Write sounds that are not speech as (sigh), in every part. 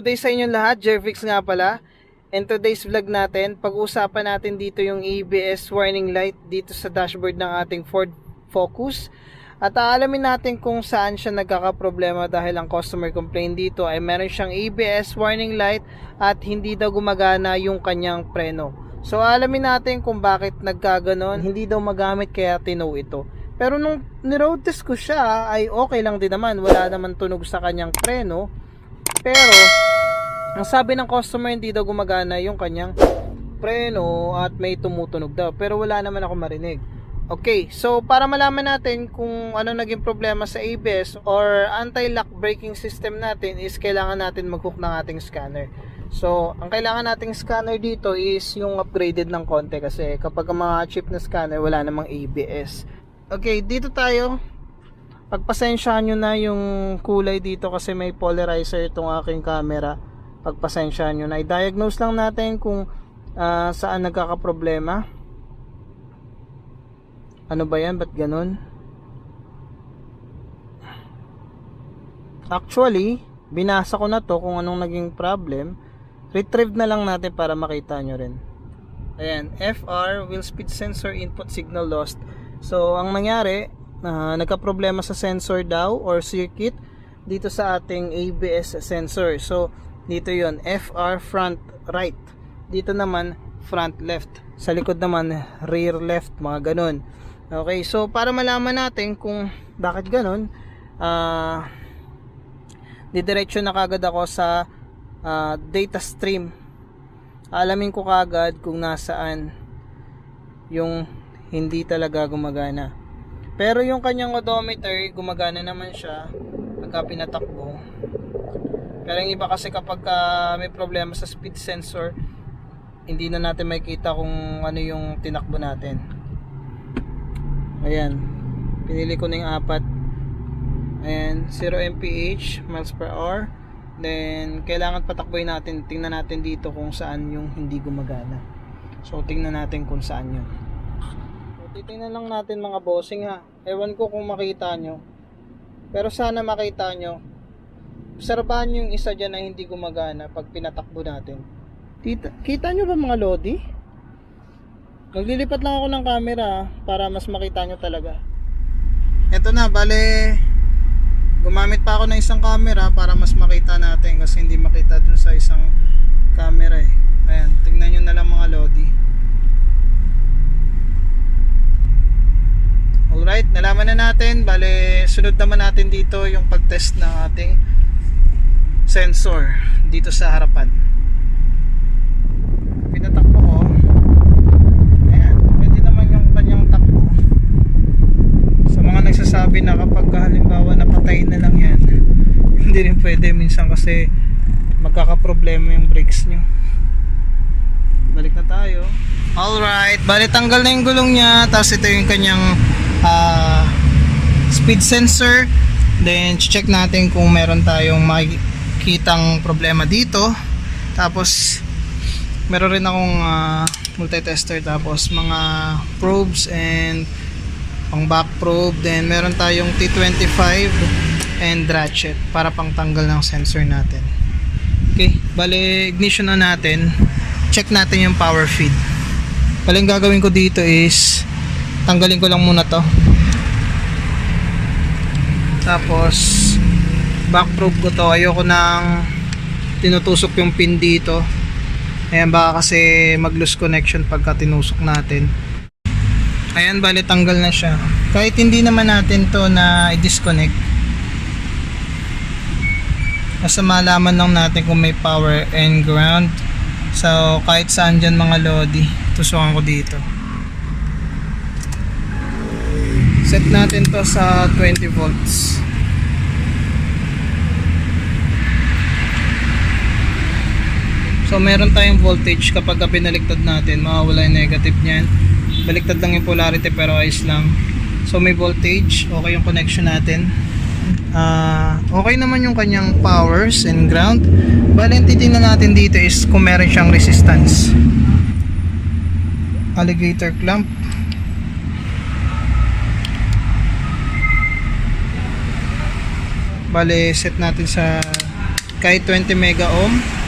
Today sa inyong lahat, Jervix nga pala. And today's vlog natin, pag-uusapan natin dito yung ABS warning light dito sa dashboard ng ating Ford Focus. At aalamin natin kung saan siya nagkakaproblema dahil ang customer complaint dito ay meron siyang ABS warning light at hindi daw gumagana yung kanyang preno. So alamin natin kung bakit nagkaganon, hindi daw magamit kaya tinow ito. Pero nung niroad test ko siya ay okay lang din naman, wala naman tunog sa kanyang preno. Pero ang sabi ng customer hindi daw gumagana yung kanyang preno at may tumutunog daw. Pero wala naman ako marinig. Okay, so para malaman natin kung ano naging problema sa ABS or anti-lock braking system natin is kailangan natin mag-hook ng ating scanner. So, ang kailangan nating scanner dito is yung upgraded ng konti kasi kapag ang mga chip na scanner wala namang ABS. Okay, dito tayo. Pagpasensyahan nyo na yung kulay dito kasi may polarizer itong aking camera. Pagpasensyahan nyo na. I-diagnose lang natin kung ah, saan nagkakaproblema. Ano ba yan? Ba't ganun? Actually, binasa ko na to kung anong naging problem. Retrieve na lang natin para makita nyo rin. Ayan, FR, wheel speed sensor input signal lost. So, ang nangyari, na nagka-problema sa sensor daw or circuit dito sa ating ABS sensor. So, dito yon FR front right. Dito naman front left. Sa likod naman rear left, mga ganun. Okay, so para malaman natin kung bakit ganun, ah didiretso na kagad ako sa ah, data stream. Alamin ko kagad kung nasaan yung hindi talaga gumagana. Pero yung kanyang odometer, gumagana naman siya pagka pinatakbo. Pero yung iba kasi kapag ah, may problema sa speed sensor, hindi na natin makikita kung ano yung tinakbo natin. Ayan. Pinili ko na yung apat. Ayan, 0 mph, miles per hour. Then, kailangan patakboy natin. Tingnan natin dito kung saan yung hindi gumagana. So, tingnan natin kung saan yun. So, titingnan lang natin mga bossing ha. Ewan ko kung makita nyo. Pero sana makita nyo. Obserbahan yung isa dyan na hindi gumagana pag pinatakbo natin. Kita, kita nyo ba mga lodi? Naglilipat lang ako ng camera para mas makita nyo talaga. Eto na, bale gumamit pa ako ng isang camera para mas makita natin kasi hindi makita dun sa isang camera eh. Ayan, tingnan nyo na lang mga lodi. Alright, nalaman na natin. Bale, sunod naman natin dito yung pag-test ng ating sensor dito sa harapan. Pinatakbo ko. Ayan, pwede naman yung kanyang takbo. Sa mga nagsasabi na kapag halimbawa napatay na lang yan, (laughs) hindi rin pwede minsan kasi magkakaproblema yung brakes nyo. Balik na tayo. Alright, bali tanggal na yung gulong niya, tapos ito yung kanyang ah, speed sensor. Then check natin kung meron tayong makikitang problema dito. Tapos meron rin akong ah, multi-tester. Tapos mga probes and pang back probe. Then meron tayong T25 and ratchet para pang tanggal ng sensor natin. Okay bale ignition na natin. Check natin yung power feed. Bale gagawin ko dito is tanggalin ko lang muna to. Tapos back probe ko to ayoko nang tinutusok yung pin dito ayan baka kasi mag lose connection pagka tinusok natin Ayan, bali tanggal na siya. Kahit hindi naman natin to na i-disconnect. Basta malaman lang natin kung may power and ground. So, kahit saan dyan mga lodi, tusukan ko dito. Set natin to sa 20 volts. So, meron tayong voltage kapag pinaliktad natin, mawawala yung negative niyan. Baliktad lang yung polarity pero ayos lang. So may voltage. Okay yung connection natin. Ah, okay naman yung kanyang powers and ground. Bali ang titingnan natin dito is kung meron siyang resistance. Alligator clamp. Bali set natin sa kahit 20 mega ohm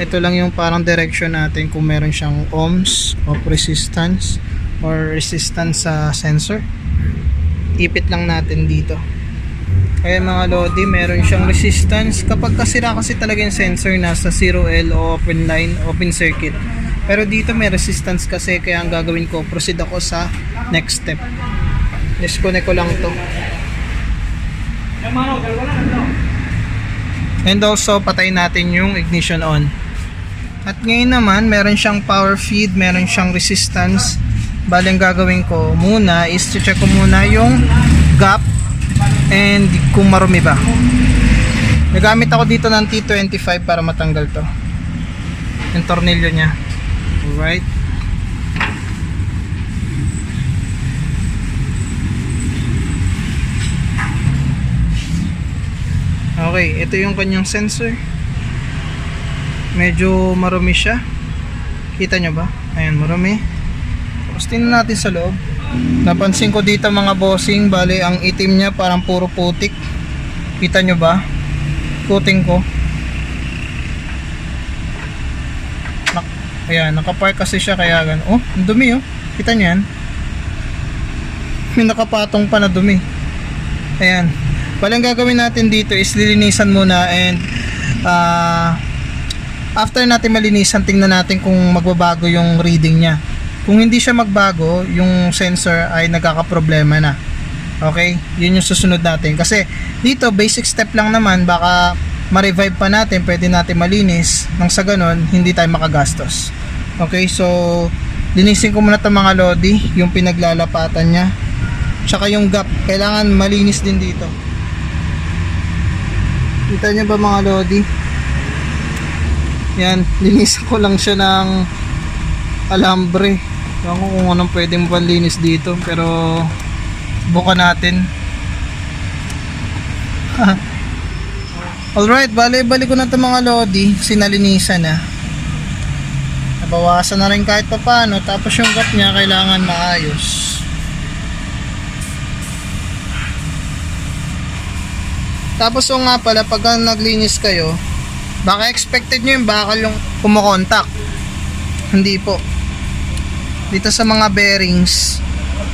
ito lang yung parang direction natin kung meron siyang ohms of resistance or resistance sa sensor. Ipit lang natin dito. Kaya mga Lodi meron siyang resistance. Kapag kasira kasi talaga yung sensor nasa 0L o open line open circuit. Pero dito may resistance kasi kaya ang gagawin ko proceed ako sa next step. Disconnect ko lang to. And also patay natin yung ignition on at ngayon naman meron siyang power feed meron siyang resistance. Bali ang gagawin ko muna is check ko muna yung gap and kung marumi ba. Nagamit ako dito ng T25 para matanggal to. Yung tornilyo niya. Alright. Okay, ito yung kanyang sensor. Medyo marumi siya. Kita nyo ba? Ayan, marumi. Tapos tingnan natin sa loob. Napansin ko dito mga bossing, bali ang itim niya parang puro putik. Kita nyo ba? Puting ko. Nak Ayan, nakapark kasi siya kaya gan. Oh, ang dumi oh. Kita nyo yan? (laughs) May nakapatong pa na dumi. Ayan. Bali ang gagawin natin dito is lilinisan muna and ah after natin malinisan, tingnan natin kung magbabago yung reading niya. Kung hindi siya magbago, yung sensor ay nagkakaproblema na. Okay? Yun yung susunod natin. Kasi dito, basic step lang naman, baka ma-revive pa natin, pwede natin malinis. Nang sa ganun, hindi tayo makagastos. Okay? So, linisin ko muna itong mga lodi, yung pinaglalapatan niya. Tsaka yung gap, kailangan malinis din dito. Kita niyo ba mga lodi? Yan, linisan ko lang siya ng alambre. Ewan ko kung anong pwedeng panlinis dito. Pero, buka natin. (laughs) Alright, bali, balik ko na ito mga lodi. Sinalinisan na. Nabawasan na rin kahit pa paano. Tapos yung gap niya, kailangan maayos. Tapos o nga pala, pag naglinis kayo, baka expected nyo yung bakal yung kumokontak. Hindi po. Dito sa mga bearings,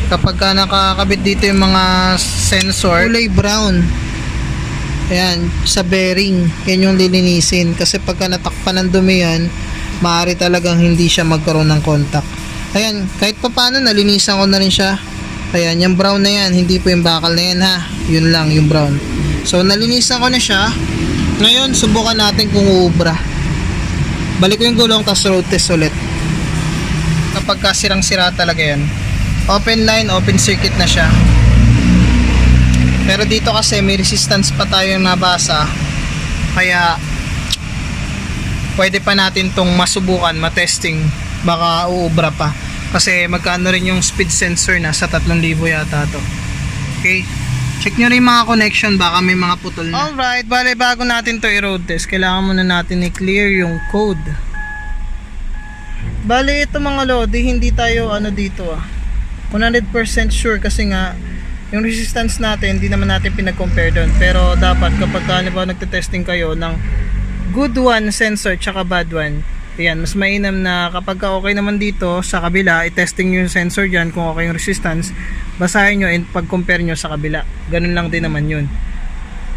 kapag ka nakakabit dito yung mga sensor, kulay brown. Ayan, sa bearing, yan yung lilinisin. Kasi pagka natakpan ng dumi yan, maaari talagang hindi siya magkaroon ng contact. Ayan, kahit pa paano, nalinisan ko na rin siya. Ayan, yung brown na yan, hindi po yung bakal na yan ha. Yun lang, yung brown. So, nalinisan ko na siya. Ngayon, subukan natin kung uubra. Balik ko yung gulong, tapos road test ulit. Kapag kasirang-sira talaga yan. Open line, open circuit na siya. Pero dito kasi may resistance pa tayo nabasa. Kaya pwede pa natin tong masubukan, matesting. Baka uubra pa. Kasi magkano rin yung speed sensor na sa 3,000 yata to. Okay? Check nyo rin mga connection, baka may mga putol na. Alright, bale bago natin to i-road test, kailangan muna natin i-clear yung code. Bale ito mga lodi, hindi tayo ano dito ah. 100% sure kasi nga yung resistance natin, hindi naman natin pinag-compare doon. Pero dapat kapag halimbawa nagte-testing kayo ng good one sensor tsaka bad one, Ayan, mas mainam na kapag ka okay naman dito sa kabila, i-testing yung sensor dyan kung okay yung resistance, basahin nyo and pag-compare nyo sa kabila. Ganun lang din naman yun.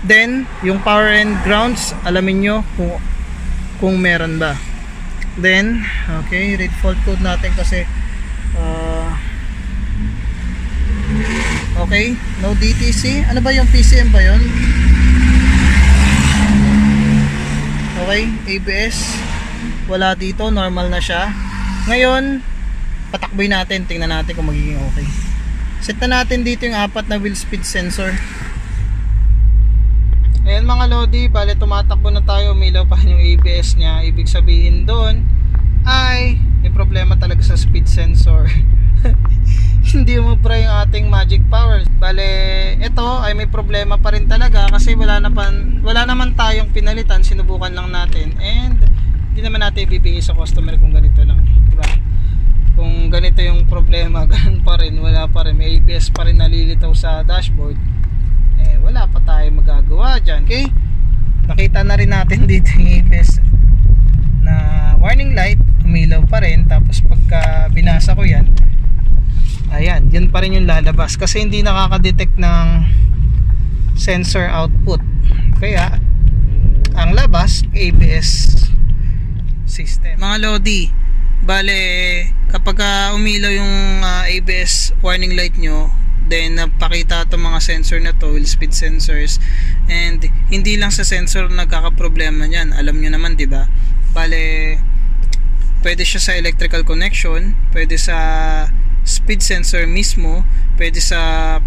Then, yung power and grounds, alamin nyo kung, kung meron ba. Then, okay, read fault code natin kasi uh, okay, no DTC. Ano ba yung PCM ba yun? Okay, ABS wala dito, normal na siya. Ngayon, patakboy natin, tingnan natin kung magiging okay. Set na natin dito yung apat na wheel speed sensor. Ayan mga Lodi, bale tumatakbo na tayo, umilaw pa yung ABS niya. Ibig sabihin doon ay may problema talaga sa speed sensor. (laughs) hindi mo pra yung ating magic power. Bale, ito ay may problema pa rin talaga kasi wala, na pan, wala naman tayong pinalitan, sinubukan lang natin. And hindi naman natin ibibigay sa customer kung ganito lang, di ba? Kung ganito yung problema, (laughs) ganun pa rin, wala pa rin, may ABS pa rin nalilitaw sa dashboard. Eh, wala pa tayo magagawa diyan, okay? nakita na rin natin (laughs) dito yung ABS na warning light umilaw pa rin tapos pagka binasa ko yan ayan yan pa rin yung lalabas kasi hindi nakaka-detect ng sensor output kaya ang labas ABS system. Mga Lodi bale kapag ah, umilaw yung ah, ABS warning light nyo then napakita itong mga sensor na to wheel speed sensors and hindi lang sa sensor nagkakaproblema niyan alam nyo naman di ba? Bale pwede siya sa electrical connection pwede sa speed sensor mismo pwede sa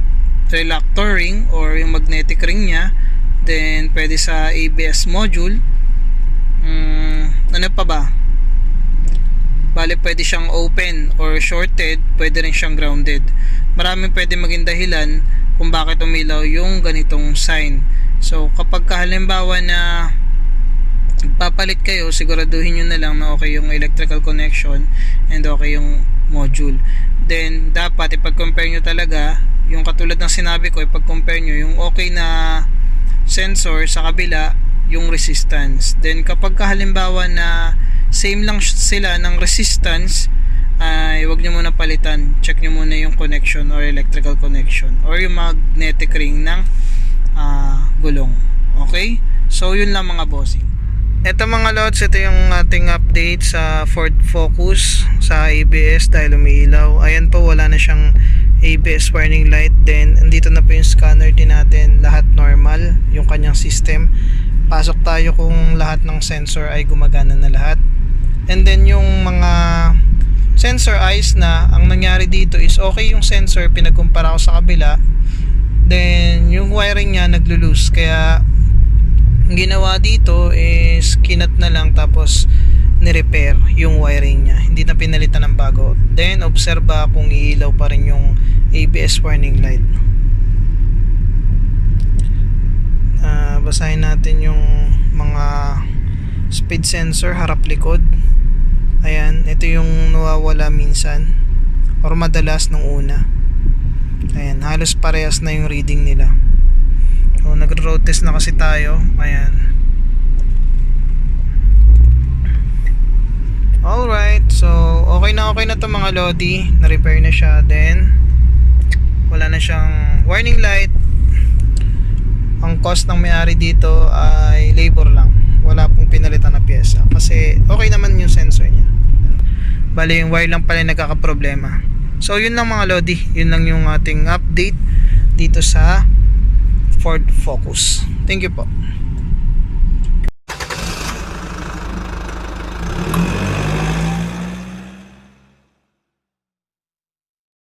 reluctor ring or yung magnetic ring niya then pwede sa ABS module. Mm, ano pa ba? Bale pwede siyang open or shorted pwede rin siyang grounded. Maraming pwede maging dahilan kung bakit umilaw yung ganitong sign. So kapag halimbawa na papalit kayo siguraduhin nyo na lang na okay yung electrical connection and okay yung module. Then dapat ipag-compare nyo talaga. Yung katulad ng sinabi ko ipag-compare nyo yung okay na sensor sa kabila yung resistance then kapag halimbawa na same lang sila ng resistance ay wag nyo muna palitan check nyo muna yung connection or electrical connection or yung magnetic ring ng ah, gulong okay so yun lang mga bossing ito mga lods, ito yung ating update sa Ford Focus sa ABS dahil umiilaw. Ayan po, wala na siyang ABS warning light. Then, andito na po yung scanner din natin. Lahat normal, yung kanyang system. Pasok tayo kung lahat ng sensor ay gumagana na lahat. And then, yung mga sensor eyes na, ang nangyari dito is okay yung sensor, pinagkumpara ko sa kabila. Then, yung wiring niya naglo-loose. Kaya, ang ginawa dito is kinat na lang tapos ni-repair yung wiring niya. Hindi na pinalitan ng bago. Then, obserba kung iilaw pa rin yung ABS warning light. Ah, basahin natin yung mga speed sensor harap likod. Ayan, ito yung nawawala minsan or madalas nung una. Ayan, halos parehas na yung reading nila. So, nagro-road test na kasi tayo. Ayan. Alright, so okay na okay na to mga Lodi. Na-repair na siya. Then, wala na siyang warning light. Ang cost ng may-ari dito ay labor lang. Wala pong pinalitan na pyesa. Kasi okay naman yung sensor niya. Bali, yung wire lang pala yung nagkakaproblema. So, yun lang mga Lodi. Yun lang yung ating update dito sa Ford Focus. Thank you po.